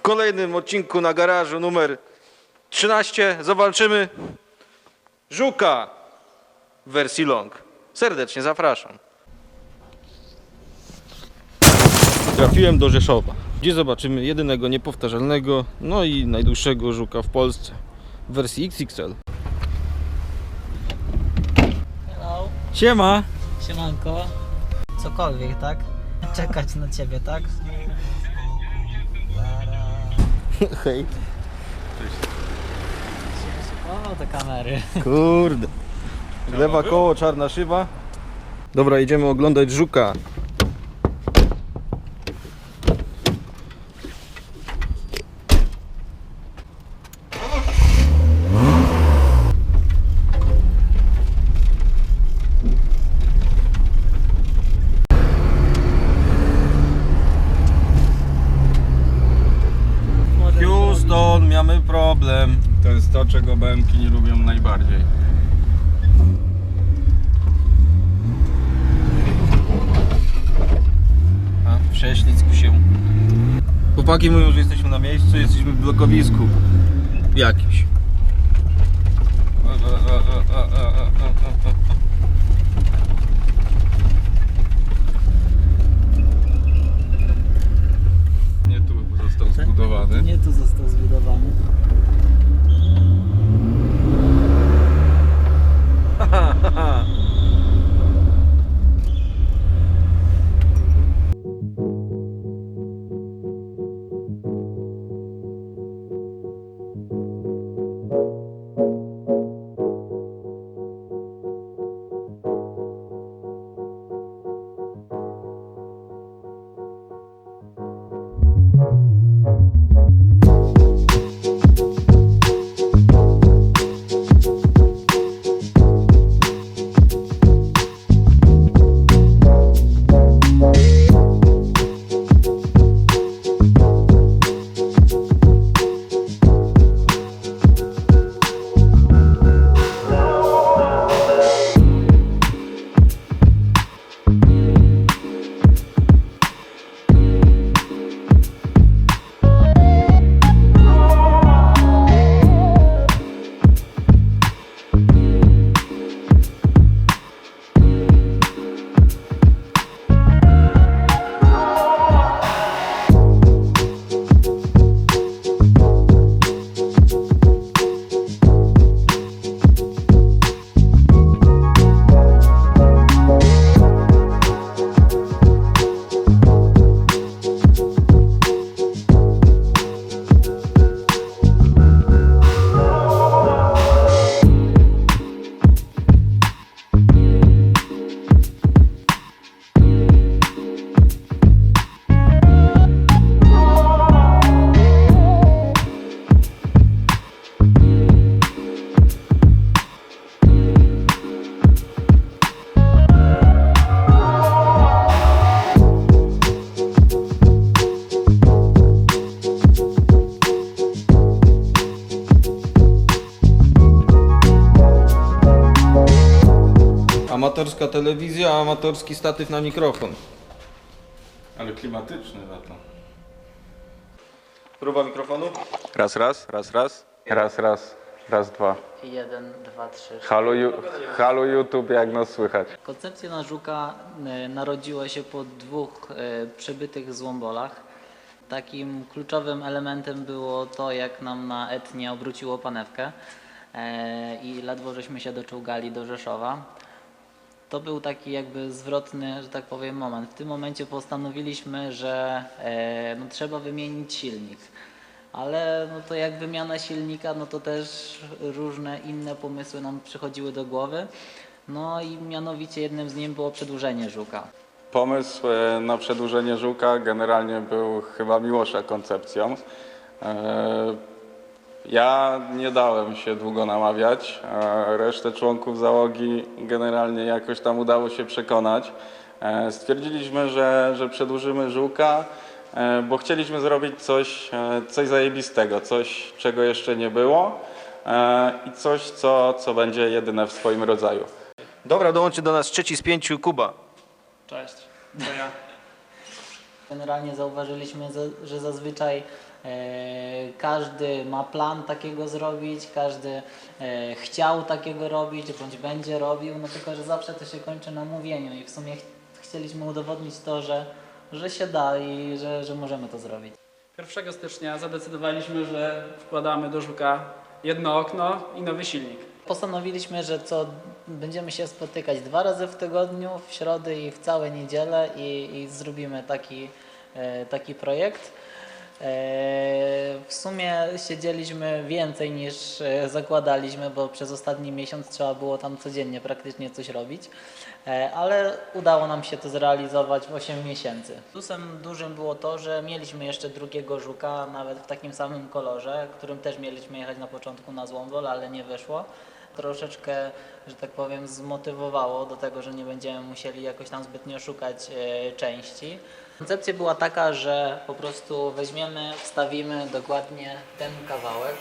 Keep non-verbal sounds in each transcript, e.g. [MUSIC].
W kolejnym odcinku na garażu numer 13 zobaczymy żuka w wersji long. Serdecznie zapraszam. Trafiłem do Rzeszowa, gdzie zobaczymy jedynego niepowtarzalnego, no i najdłuższego żuka w Polsce w wersji XXL. Hello, Siema! siemanko. Cokolwiek, tak? Czekać na ciebie, tak? [LAUGHS] Hej. O, te kamery. Kurde. Lewa koło, czarna szyba. Dobra, idziemy oglądać żuka. Houston, mamy problem. Czego BMki nie lubią najbardziej. A, prześlizg się. Chłopaki mówią, że jesteśmy na miejscu, jesteśmy w blokowisku jakimś. Nie tu został zbudowany. Nie tu został zbudowany. 啊 Amatorska telewizja, amatorski statyw na mikrofon. Ale klimatyczny za to. Próba mikrofonu? Raz, raz, raz, raz. Raz, raz, raz, dwa. Jeden, dwa, trzy. Halo, ju- halo YouTube, jak nas słychać? Koncepcja na żuka e, narodziła się po dwóch e, przebytych złombolach. Takim kluczowym elementem było to, jak nam na etnie obróciło panewkę e, i ledwo żeśmy się doczołgali do Rzeszowa. To był taki jakby zwrotny, że tak powiem, moment. W tym momencie postanowiliśmy, że e, no, trzeba wymienić silnik. Ale no to jak wymiana silnika, no to też różne inne pomysły nam przychodziły do głowy. No i mianowicie jednym z nich było przedłużenie żuka. Pomysł e, na przedłużenie żółka generalnie był chyba Miłosza koncepcją. Ja nie dałem się długo namawiać, a resztę członków załogi generalnie jakoś tam udało się przekonać. E, Stwierdziliśmy, że, że przedłużymy żółka, e, bo chcieliśmy zrobić coś, e, coś zajebistego, coś czego jeszcze nie było i coś co, co będzie jedyne w swoim rodzaju. Dobra, dołączy do nas trzeci z pięciu Kuba. Cześć. Generalnie zauważyliśmy, za- że zazwyczaj Każdy ma plan takiego zrobić, każdy e, chciał takiego robić, bądź będzie robił, no tylko, że zawsze to się kończy na mówieniu i w sumie ch- chcieliśmy udowodnić to, że, że się da i że, że możemy to zrobić. 1 stycznia zadecydowaliśmy, że wkładamy do Żuka jedno okno i nowy silnik. Postanowiliśmy, że co będziemy się spotykać dwa razy w tygodniu, w środę i w całe niedzielę i, i zrobimy taki, e, taki projekt. E, W sumie siedzieliśmy więcej niż e, zakładaliśmy, bo przez ostatni miesiąc trzeba było tam codziennie praktycznie coś robić, E, ale udało nam się to zrealizować w 8 miesięcy. Plusem dużym było to, że mieliśmy jeszcze drugiego żuka, nawet w takim samym kolorze, którym też mieliśmy jechać na początku na Złombol, ale nie wyszło. Troszeczkę, że tak powiem, zmotywowało do tego, że nie będziemy musieli jakoś tam zbytnio szukać części. Koncepcja była taka, że po prostu weźmiemy, wstawimy dokładnie ten kawałek.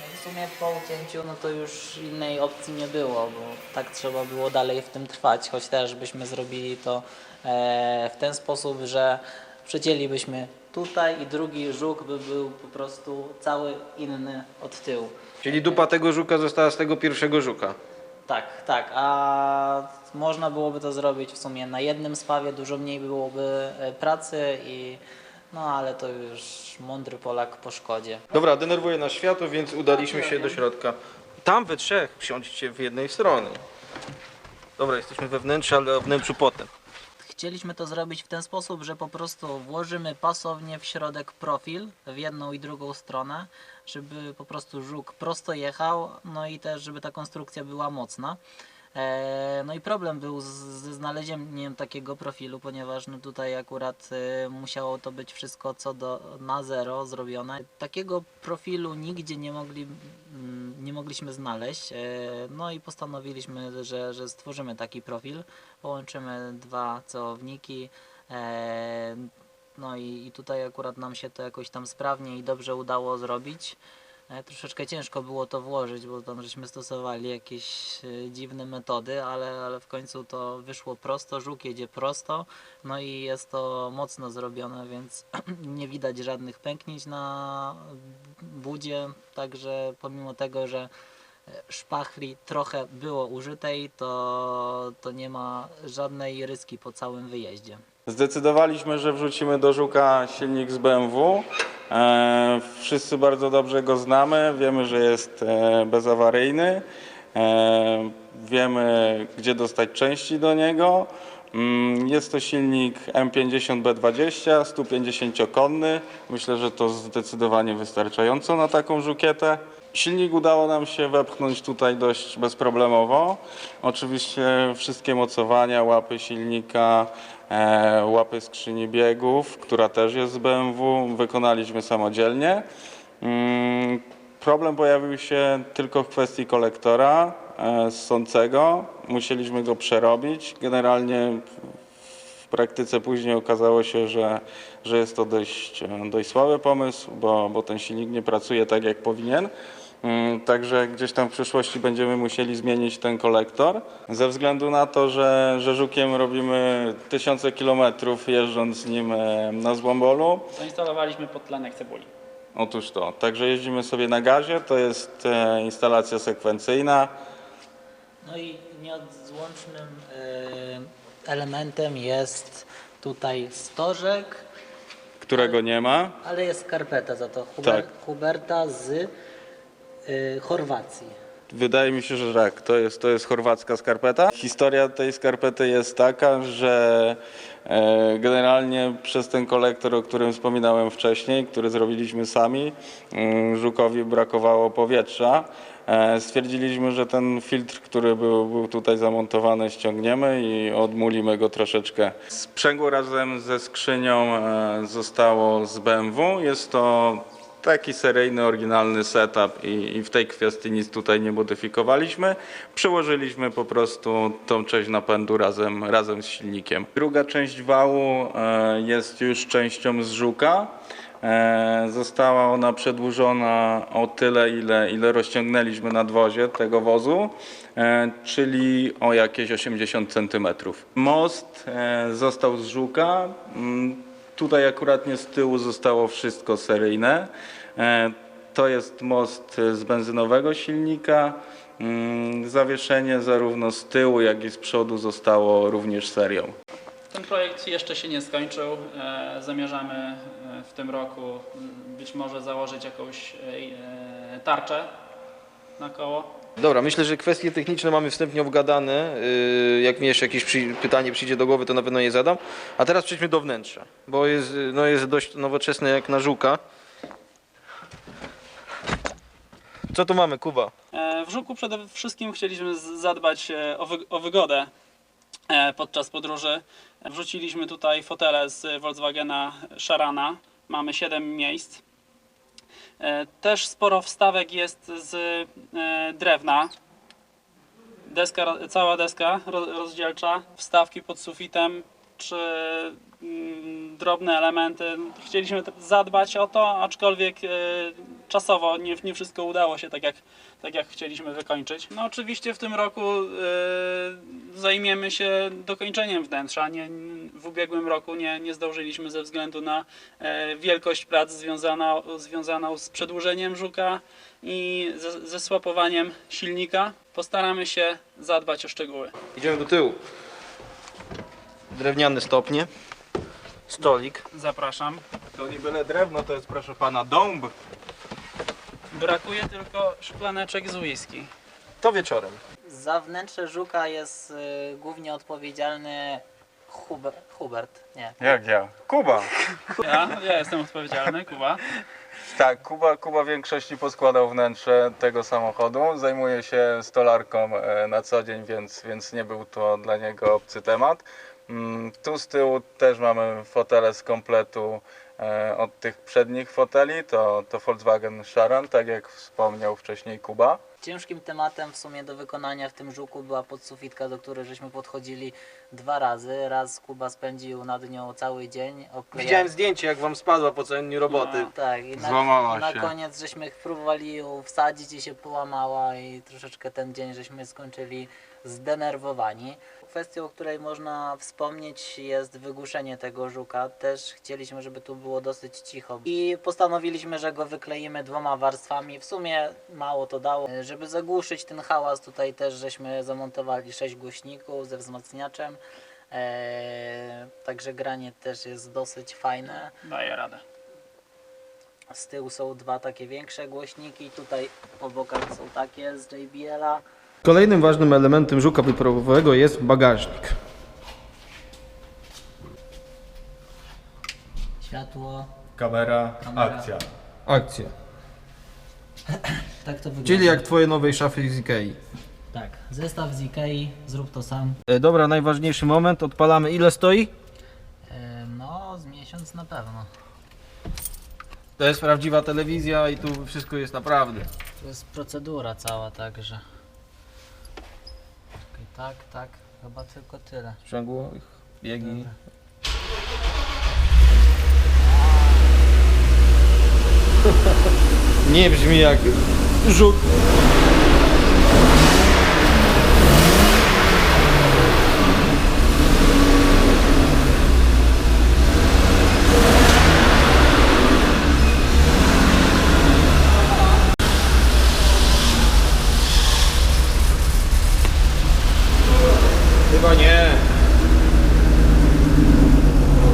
No i w sumie po ucięciu no to już innej opcji nie było, bo tak trzeba było dalej w tym trwać, choć też byśmy zrobili to e, w ten sposób, że przecięlibyśmy tutaj i drugi żuk by był po prostu cały inny od tyłu. Czyli dupa tego żuka została z tego pierwszego żuka. Tak, tak, a można byłoby to zrobić w sumie na jednym spawie, dużo mniej byłoby e, pracy i no ale to już mądry Polak po szkodzie. Dobra, denerwuje nas światło, więc udaliśmy się do środka. Tam we trzech siądźcie w jednej strony. Dobra, jesteśmy we wnętrzu, ale o wnętrzu potem. Chcieliśmy to zrobić w ten sposób, że po prostu włożymy pasownie w środek profil w jedną i drugą stronę, żeby po prostu żuk prosto jechał, no i też żeby ta konstrukcja była mocna. E, No i problem był ze znalezieniem takiego profilu, ponieważ no tutaj akurat e, musiało to być wszystko co do na zero zrobione. Takiego profilu nigdzie nie, mogli, mm, nie mogliśmy znaleźć. e, No i postanowiliśmy, że, że stworzymy taki profil. Połączymy dwa celowniki. No i, i tutaj akurat nam się to jakoś tam sprawnie i dobrze udało zrobić. E, Troszeczkę ciężko było to włożyć, bo tam żeśmy stosowali jakieś e, dziwne metody, ale, ale w końcu to wyszło prosto, żuk jedzie prosto, no i jest to mocno zrobione, więc [CLEARS THROAT] nie widać żadnych pęknięć na budzie, także pomimo tego, że e, szpachli trochę było użytej, to, to nie ma żadnej ryski po całym wyjeździe. Zdecydowaliśmy, że wrzucimy do Żuka silnik z BMW. E, wszyscy bardzo dobrze go znamy, wiemy, że jest e, bezawaryjny. E, wiemy, gdzie dostać części do niego. Mm, Jest to silnik M50B20, 150-konny. Myślę, że to zdecydowanie wystarczająco na taką żukietę. Silnik udało nam się wepchnąć tutaj dość bezproblemowo. Oczywiście wszystkie mocowania, łapy silnika, e, łapy skrzyni biegów, która też jest z BMW, wykonaliśmy samodzielnie. Mm, Problem pojawił się tylko w kwestii kolektora e, ssącego. Musieliśmy go przerobić. Generalnie w praktyce później okazało się, że, że jest to dość, e, dość słaby pomysł, bo, bo ten silnik nie pracuje tak jak powinien. Mm, Także gdzieś tam w przyszłości będziemy musieli zmienić ten kolektor. Ze względu na to, że, że żukiem robimy tysiące kilometrów jeżdżąc z nim e, na złombolu, Zainstalowaliśmy podtlenek cebuli. Otóż to. Także jeździmy sobie na gazie, to jest e, instalacja sekwencyjna. No i nieodzłącznym e, elementem jest tutaj stożek, którego nie ma. ale jest skarpeta za to. Huber, Tak. Huberta z Chorwacji. Wydaje mi się, że tak, to jest, to jest chorwacka skarpeta. Historia tej skarpety jest taka, że e, generalnie przez ten kolektor, o którym wspominałem wcześniej, który zrobiliśmy sami, mm, Żukowi brakowało powietrza. E, Stwierdziliśmy, że ten filtr, który był, był tutaj zamontowany, ściągniemy i odmulimy go troszeczkę. Sprzęgło razem ze skrzynią e, zostało z BMW. Jest to taki seryjny, oryginalny setup i, i w tej kwestii nic tutaj nie modyfikowaliśmy. Przełożyliśmy po prostu tą część napędu razem, razem z silnikiem. Druga część wału e, jest już częścią z Żuka. E, Została ona przedłużona o tyle, ile, ile rozciągnęliśmy nadwozie tego wozu, e, czyli o jakieś 80 cm. Most został z Żuka. Mm, Tutaj akuratnie z tyłu zostało wszystko seryjne. E, To jest most z benzynowego silnika. Mm, Zawieszenie zarówno z tyłu, jak i z przodu zostało również serią. Ten projekt jeszcze się nie skończył. E, Zamierzamy e, w tym roku m, być może założyć jakąś tarczę na koło. Dobra, myślę, że kwestie techniczne mamy wstępnie obgadane. Yy, Jak mi jeszcze jakieś pytanie przyjdzie do głowy, to na pewno je zadam. A teraz przejdźmy do wnętrza, bo jest, no jest dość nowoczesne jak na żuka. Co tu mamy, Kuba? E, W Żuku przede wszystkim chcieliśmy zadbać e, o, wy, o wygodę e, podczas podróży. Wrzuciliśmy tutaj fotele z Volkswagena Sharana. Mamy 7 miejsc. E, Też sporo wstawek jest z e, drewna. Deska, cała deska ro- rozdzielcza, wstawki pod sufitem czy mm, drobne elementy. Chcieliśmy zadbać o to, aczkolwiek e, czasowo nie, nie wszystko udało się tak jak, tak jak chcieliśmy wykończyć. No oczywiście w tym roku e, zajmiemy się dokończeniem wnętrza. Nie, w ubiegłym roku nie, nie zdążyliśmy ze względu na e, wielkość prac związana, związaną z przedłużeniem żuka i ze, ze słapowaniem silnika. Postaramy się zadbać o szczegóły. Idziemy do tyłu. Drewniane stopnie. Stolik. Zapraszam. To nie byle drewno, to jest proszę pana dąb. Brakuje tylko szklaneczek z whisky. To wieczorem. Za wnętrze żuka jest y, głównie odpowiedzialny Huber, Hubert. Nie. Jak ja? Kuba. [LAUGHS] Ja, ja jestem odpowiedzialny, Kuba. Tak, Kuba, Kuba w większości poskładał wnętrze tego samochodu. Zajmuje się stolarką e, na co dzień, więc, więc nie był to dla niego obcy temat. Mm, Tu z tyłu też mamy fotele z kompletu e, od tych przednich foteli. To, to Volkswagen Sharan, tak jak wspomniał wcześniej Kuba. Ciężkim tematem w sumie do wykonania w tym żuku była podsufitka, do której żeśmy podchodzili dwa razy. Raz Kuba spędził nad nią cały dzień. okleja- Widziałem zdjęcie, jak wam spadła po całym dniu roboty. Tak, i na, Złamała i na się. koniec żeśmy próbowali ją wsadzić i się połamała i troszeczkę ten dzień żeśmy skończyli zdenerwowani. Kwestią, o której można wspomnieć jest wygłuszenie tego żuka. Też chcieliśmy, żeby tu było dosyć cicho i postanowiliśmy, że go wykleimy dwoma warstwami. W sumie mało to dało. Żeby zagłuszyć ten hałas tutaj też żeśmy zamontowali sześć głośników ze wzmacniaczem. Eee, także granie też jest dosyć fajne. Daję radę. Z tyłu są dwa takie większe głośniki, tutaj po bokach są takie z JBL-a. Kolejnym ważnym elementem żuka wyprawowego jest bagażnik. Światło, Kamera, Kamera. akcja. Akcja. [CLEARS THROAT] tak to wygląda. Czyli jak twoje nowej szafy z Ikei. Tak, zestaw z Ikei, zrób to sam. E, dobra, najważniejszy moment. Odpalamy. Ile stoi? E, no, z miesiąc na pewno. To jest prawdziwa telewizja i tu wszystko jest naprawdę. To jest procedura cała, także. Tak, tak, chyba tylko tyle. Sprzęgło, biegi. [LAUGHS] Nie brzmi jak żuk. Chyba nie.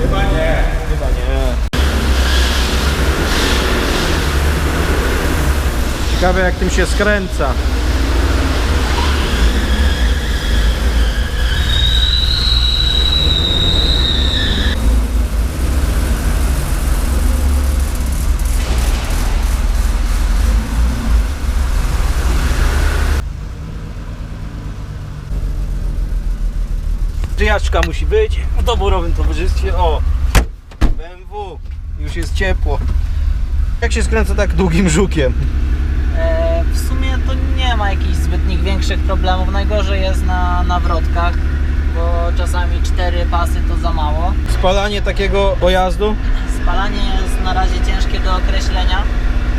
Chyba nie. Chyba nie. Tym się skręca. Przyjaczka musi być w doborowym towarzystwie. O! BMW. Już jest ciepło. Jak się skręca tak długim żukiem? To nie ma jakichś zbytnich większych problemów. Najgorzej jest na nawrotkach, bo czasami cztery pasy to za mało. Spalanie takiego pojazdu? Spalanie jest na razie ciężkie do określenia,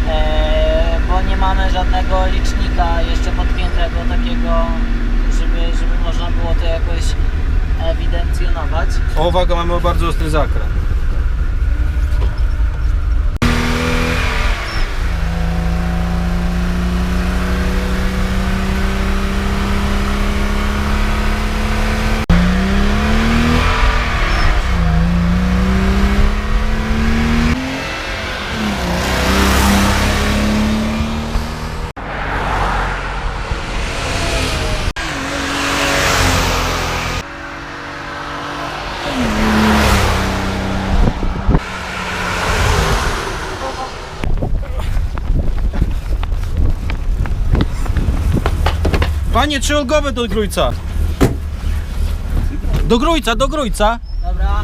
e, bo nie mamy żadnego licznika jeszcze podpiętego takiego, żeby, żeby można było to jakoś ewidencjonować. O, uwaga, mamy bardzo ostry zakręt. Panie, trzy ulgowe do Grójca. Do Grójca, do Grójca. Dobra.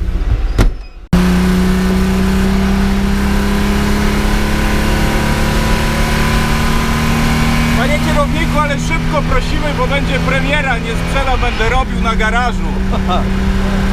Panie kierowniku, ale szybko prosimy, bo będzie premiera, nie sprzeda, będę robił na garażu. [LAUGHS]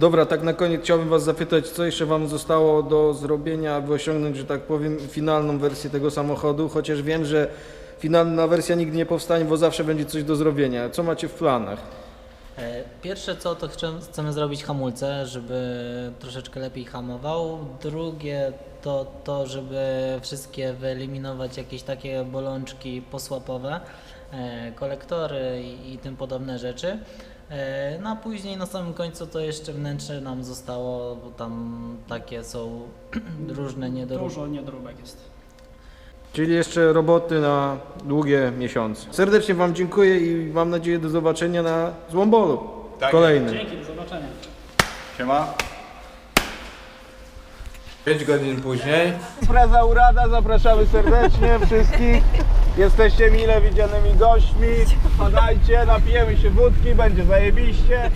Dobra, tak na koniec chciałbym Was zapytać, co jeszcze Wam zostało do zrobienia, aby osiągnąć, że tak powiem, finalną wersję tego samochodu, chociaż wiem, że finalna wersja nigdy nie powstanie, bo zawsze będzie coś do zrobienia. Co macie w planach? E, Pierwsze co to chcemy, zrobić hamulce, żeby troszeczkę lepiej hamował. Drugie to to, żeby wszystkie wyeliminować jakieś takie bolączki posłapowe, e, kolektory i tym podobne rzeczy. E, No a później na samym końcu to jeszcze wnętrze nam zostało, bo tam takie są [CLEARS THROAT] różne niedoróbki. Dużo niedróbek jest. Czyli jeszcze roboty na długie miesiące. Serdecznie Wam dziękuję i mam nadzieję do zobaczenia na Złombolu. Tak Kolejnym. Dzięki, do zobaczenia. Siema. 5 godzin później. Impreza Urada, zapraszamy serdecznie wszystkich. Jesteście mile widzianymi gośćmi. Padajcie, napijemy się wódki, będzie zajebiście.